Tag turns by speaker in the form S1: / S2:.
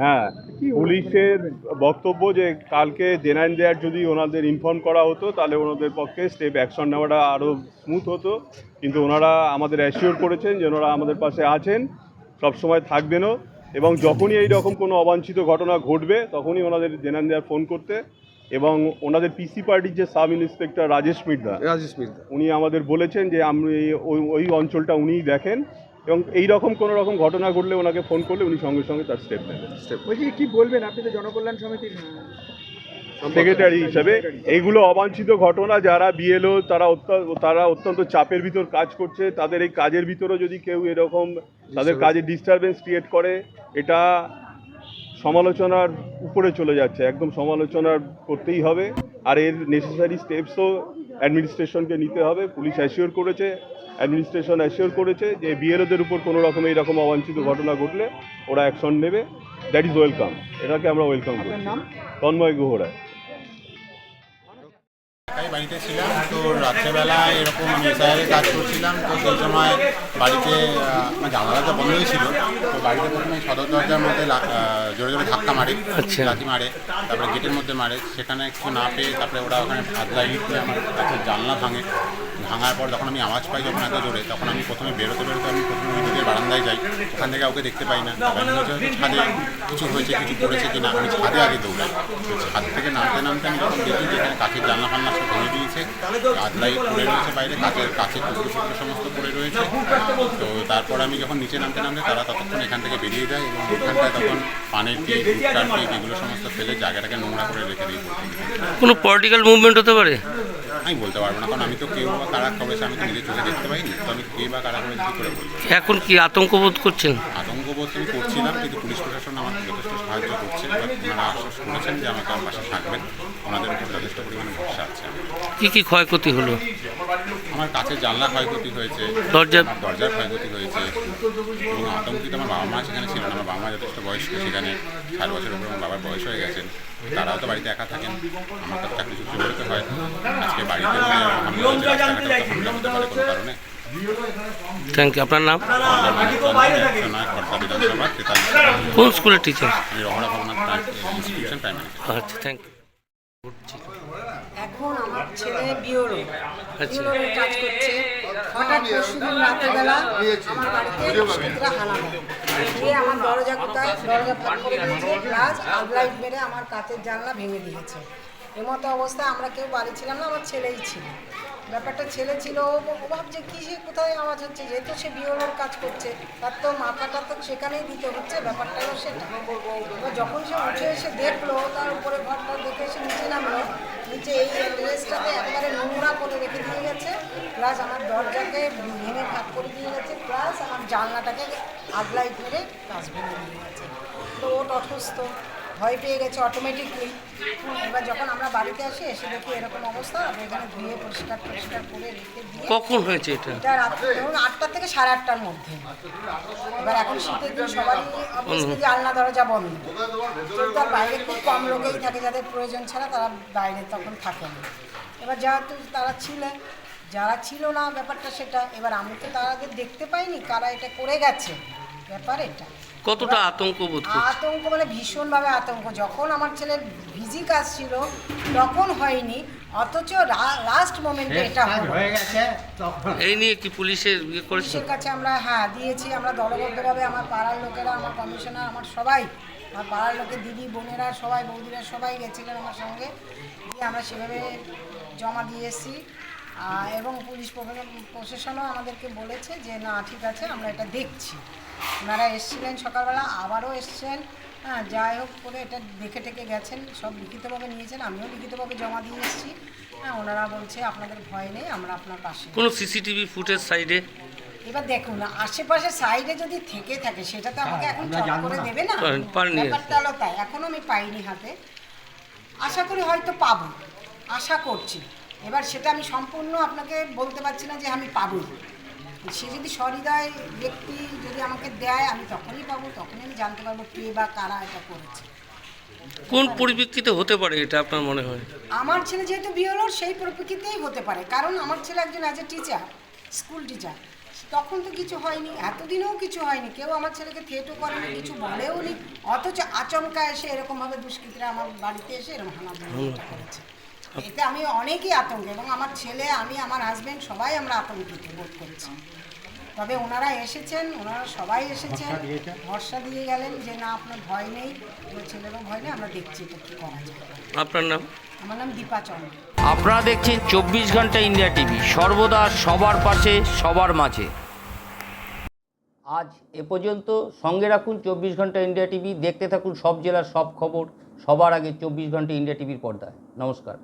S1: হ্যাঁ পুলিশের বক্তব্য যে কালকে জেনাইন দেয়ার যদি ওনাদের ইনফর্ম করা হতো তাহলে ওনাদের পক্ষে স্টেপ অ্যাকশন নেওয়াটা আরও স্মুথ হতো। কিন্তু ওনারা আমাদের অ্যাসিওর করেছেন যে ওনারা আমাদের পাশে আছেন সবসময় থাকবেনও। এবং যখনই এই রকম কোনো অবাঞ্ছিত ঘটনা ঘটবে তখনই ওনাদের জেনাইন দেয়ার ফোন করতে। এবং ওনাদের পিসি পার্টির যে সাব ইন্সপেক্টর রাজেশ মির্দা
S2: রাজেশ মির্জা
S1: উনি আমাদের বলেছেন যে আমি ওই ওই অঞ্চলটা উনিই দেখেন। এবং এই রকম কোনো রকম ঘটনা ঘটলে ওনাকে ফোন করলে উনি সঙ্গে সঙ্গে তার স্টেপ নেবেন
S3: বলছি কি বলবেন? আপনি তো জনকল্যাণ সমিতির
S1: সেক্রেটারি হিসাবে। এইগুলো অবাঞ্ছিত ঘটনা যারা বিএলও তারা তারা অত্যন্ত চাপের ভিতর কাজ করছে। তাদের এই কাজের ভিতরেও যদি কেউ এরকম তাদের কাজে ডিস্টারবেন্স ক্রিয়েট করে এটা সমালোচনার উপরে চলে যাচ্ছে। একদম সমালোচনার করতেই হবে। আর এর নেসেসারি স্টেপসও অ্যাডমিনিস্ট্রেশনকে নিতে হবে। পুলিশ অ্যাসিওর করেছে অ্যাডমিনিস্ট্রেশন অ্যাসিওর করেছে যে বিএলওদের উপর কোনো রকম এইরকম অবাঞ্ছিত ঘটনা ঘটলে ওরা অ্যাকশন নেবে। দ্যাট ইজ ওয়েলকাম এটাকে আমরা ওয়েলকাম করি তন্ময় গুহরায়
S4: বাড়িতে ছিলাম তো রাত্রেবেলা এরকম আমি এসআইয়ের কাজ করছিলাম তো সেই সময় বাড়িতে আহ, আমার জানলা দরজা বন্ধই ছিল তো বাড়িতে প্রথমে সদর দরজার মধ্যে জোরে জোরে ধাক্কা মারে লাথি মারে তারপরে গেটের মধ্যে মারে সেখানে কিছু না পেয়ে তারপরে ওরা ওখানে ইট দিয়ে আমার কাছে জানলা ভাঙে। ভাঙার পর যখন আমি আওয়াজ পাই যখন এত জোরে তখন আমি প্রথমে বেরোতে বেরোতে আমি প্রথমে দিকে বারান্দায় যাই ওখান থেকে কাউকে দেখতে পাই না। ছাদে কিছু হয়েছে কিছু করেছে কিনা? আমি ছাদে আগে দৌড়াই। ছাদ থেকে নামতে নামতে আমি যখন দেখি যে এখানে কাঠের জানলা ফান্না সব ভেঙে দিয়েছে আদলাই পড়ে রয়েছে বাইরে কাচের কাছের টুকরো সমস্ত পড়ে রয়েছে। তো তারপর আমি যখন নিচে নামতে নামতে তারা ততক্ষণ এখান থেকে বেরিয়ে যায় এবং এখানটায় তখন পানের টিপ ভুট্টার টিপ এগুলো সমস্ত ফেলে জায়গাটাকে নোংরা করে রেখে দিই
S5: কোনো পলিটিক্যাল মুভমেন্ট হতে পারে?
S4: আমি বলতে পারব না কারণ আমি তো কেউ বা কারা করেছে আমি তো নিজে চোখে দেখতে পাইনি। তো আমি কে বা কারা করেছে কী করে বলব?
S5: এখন কি আতঙ্ক বোধ করছেন?
S4: আতঙ্ক বোধ আমি করছিলাম কিন্তু পুলিশ প্রশাসন আমাকে যথেষ্ট সাহায্য করছে। এবার ওনারা আশ্বাস করেছেন যে আমাকে আমার পাশে থাকবেন। ওনাদের উপর যথেষ্ট পরিমাণে ভরসা আছে।
S5: কি কি ক্ষয়ক্ষতি হলো?
S4: আমার কাছে জানলা ক্ষয়ক্ষতি হয়েছে
S5: দরজা
S4: দরজার ক্ষয়ক্ষতি হয়েছে এবং আতঙ্কিত আমার বাবা মা সেখানে ছিলেন। আমার বাবা মা যথেষ্ট বয়স্ক সেখানে ষাট বছরের উপর আমার বাবার বয়স হয়ে গেছেন তারাও তো বাড়িতে একা থাকেন। আমার কাছে চাকরি করতে হয়। আজকে বাড়িতে কোনো কারণে
S5: থ্যাংক ইউ আপনার নাম? কোন স্কুলের টিচার আচ্ছা থ্যাংক ইউ
S6: এখন আমার ছেলে বিওরো
S5: আচ্ছা।
S6: বিওরোর কাজ করছে। হঠাৎ পরশুদিন রাত্রেবেলা আমার বাড়িতে দুষ্কৃতীরা হানা দেয় আমার দরজা কোথায়? দরজা ফাঁক করে দিয়েছে। প্লাস আবলাইট মেরে আমার কাঁচের জানলা ভেঙে দিয়েছে। এমতো অবস্থায় আমরা কেউ বাড়ি ছিলাম না আমার ছেলেই ছিল। ব্যাপারটা ছেলে ছিল, ও ভাবছে কি সে কোথায় আওয়াজ হচ্ছে? যেহেতু সে বিওরোর কাজ করছে, তার তো মাথাটা তো সেখানেই দিতে হচ্ছে, ব্যাপারটা হলো সেটা। যখন সে উঠে এসে দেখল, তার উপরে ঘরটা দেখে এসে নিচে নামলো, নিচে এই ড্রেসটাতে একবারে নোংরা করে রেখে দিয়ে গেছে, প্লাস আমার দরজাকে ভেঙে ভাগ করে দিয়ে গেছে, প্লাস আমার জানলাটাকে আগলাইট মেরে কাজ ভেঙে দিয়ে গেছে। তো ও তটস্থ। ভয় পেয়ে গেছে অটোমেটিকলি এবার যখন আমরা বাড়িতে আসি এসে দেখি এরকম অবস্থা আমি এখানে ধুয়ে পরিষ্কার পরিষ্কার করে রেখে দিয়ে
S5: কখন হয়েছে এটা?
S6: এটা রাত্রে ধরুন আটটা থেকে সাড়ে আটটার মধ্যে। এবার এখন শীতের দিন সবারই অবশ্যই জানলা দরজা বন্ধ। কিন্তু তার বাইরে খুব কম লোকেই থাকে যাদের প্রয়োজন ছাড়া তারা বাইরে তখন থাকে না। এবার যেহেতু তারা ছিলেন যারা ছিল না ব্যাপারটা সেটা এবার আমি তো তাদের দেখতে পাইনি কারা এটা করে গেছে। ব্যাপার এটা।
S5: কতটা আতঙ্ক বোধ
S6: আতঙ্ক মানে ভীষণভাবে আতঙ্ক। যখন আমার ছেলের ভিজি কাজ ছিল তখন হয়নি। অথচ লাস্ট মোমেন্টে এটা
S3: হয়ে গেছে তখন।
S5: এই নিয়ে কি পুলিশের ইয়ে করেছে
S6: পুলিশের কাছে আমরা হ্যাঁ দিয়েছি। আমরা দলবদ্ধভাবে আমার পাড়ার লোকেরা আমার কমিশনার আমার সবাই আমার পাড়ার লোকের দিদি বোনেরা সবাই বৌদিরা সবাই গেছিলেন আমার সঙ্গে। দিয়ে আমরা সেভাবে জমা দিয়ে এসেছি। এবং পুলিশ প্রশাসন- প্রশাসনও আমাদেরকে বলেছে যে না ঠিক আছে আমরা এটা দেখছি। ওনারা এসেছিলেন সকালবেলা আবারও এসছেন। হ্যাঁ যাই হোক করে এটা দেখে টেকে গেছেন সব লিখিতভাবে নিয়েছেন আমিও লিখিতভাবে জমা দিয়ে এসেছি। হ্যাঁ ওনারা বলছে আপনাদের ভয় নেই আমরা আপনার পাশে।
S5: কোনো সিসিটিভি ফুটেজ সাইডে?
S6: এবার দেখুন আশেপাশে সাইডে যদি থেকে থাকে সেটা তো আমাকে এখন
S3: আমরা
S6: চট করে দেবে না। ব্যাপারটা হলো তাই এখনও আমি পাইনি হাতে। আশা করি হয়তো পাবো আশা করছি। এবার সেটা আমি সম্পূর্ণ আপনাকে বলতে পারছি না যে আমি পাবো সে যদি সহৃদয় ব্যক্তি যদি আমাকে দেয় আমি তখনই পাবো তখনই আমি জানতে পারব কে বা কারা এটা করেছে।
S5: কোন পরিপ্রেক্ষিতে হতে পারে এটা আপনার মনে হয়?
S6: আমার ছেলে যেহেতু বিয়ে হলো সেই পরিপ্রেক্ষিতেই হতে পারে। কারণ আমার ছেলে একজন as a teacher school teacher তখন তো কিছু হয়নি এতদিনেও কিছু হয়নি। কেউ আমার ছেলেকে থিয়েটও করেনি কিছু বলেও নি অথচ আচমকা এসে এরকমভাবে দুষ্কৃতীরা আমার বাড়িতে এসে এরকম হানাহানিটা করেছে। এতে আমি অনেকই আতঙ্কে এবং আমার ছেলে আমি আমার হাজবেন্ড সবাই আমরা আতঙ্কিত বোধ করছি। তবে ওনারা এসেছেন ওনারা সবাই এসেছেন ভরসা দিয়ে গেলেন যে না আপনার ভয় নেই আমার ছেলেরও ভয় নেই আমরা দেখছি এটা কী করা যায়।
S5: আপনার নাম?
S6: আমার নাম দীপা চন্দ্র।
S2: আপনারা দেখছেন চব্বিশ ঘণ্টা ইন্ডিয়া টিভি সর্বদা সবার পাশে সবার মাঝে। আজ এ পর্যন্ত সঙ্গে রাখুন চব্বিশ ঘণ্টা ইন্ডিয়া টিভি দেখতে থাকুন সব জেলার সব খবর সবার আগে চব্বিশ ঘণ্টা ইন্ডিয়া টিভির পর্দায়। নমস্কার।